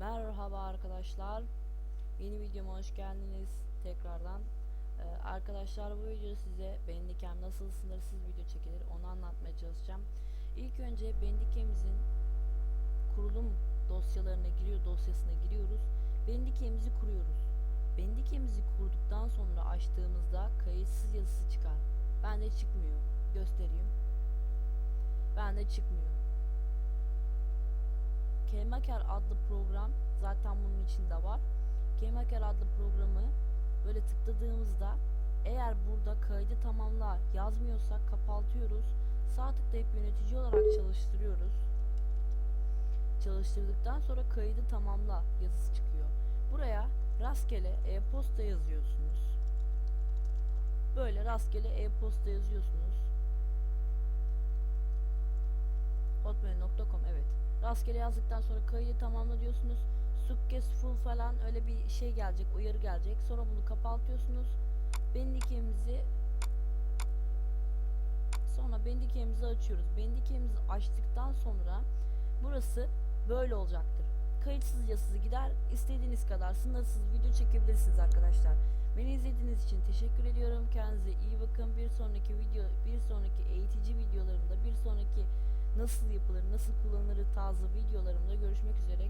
Merhaba arkadaşlar. Yeni videoma hoş geldiniz tekrardan. Ee, arkadaşlar bu video size Bandicam nasıl sınırsız video çekilir onu anlatmaya çalışacağım. İlk önce Bandicam'imizin kurulum dosyalarına giriyor dosyasına giriyoruz. Bandicam'imizi kuruyoruz. Bandicam'imizi kurduktan sonra açtığımızda kayıtsız yazısı çıkar. Bende çıkmıyor. Göstereyim. Bende çıkmıyor. Kemaker adlı program zaten bunun içinde var. Kemaker adlı programı böyle tıkladığımızda eğer burada kaydı tamamla yazmıyorsak kapatıyoruz. Sağ tıklayıp yönetici olarak çalıştırıyoruz. Çalıştırdıktan sonra kaydı tamamla yazısı çıkıyor. Buraya rastgele e-posta yazıyorsunuz. Böyle rastgele e-posta yazıyorsunuz. Rastgele yazdıktan sonra kaydı tamamla diyorsunuz. Successful falan öyle bir şey gelecek, uyarı gelecek. Sonra bunu kapatıyorsunuz. Bandicam'imizi sonra Bandicam'imizi açıyoruz. Bandicam'imizi açtıktan sonra burası böyle olacaktır. Kayıtsız yazısız gider. İstediğiniz kadar sınırsız video çekebilirsiniz arkadaşlar. Beni izlediğiniz için teşekkür ediyorum. Kendinize iyi bakın. Bir sonraki video, bir sonraki eğitici videolarımda, bir sonraki nasıl yapılır, nasıl kullanılır tarzı videolarımda görüşmek üzere.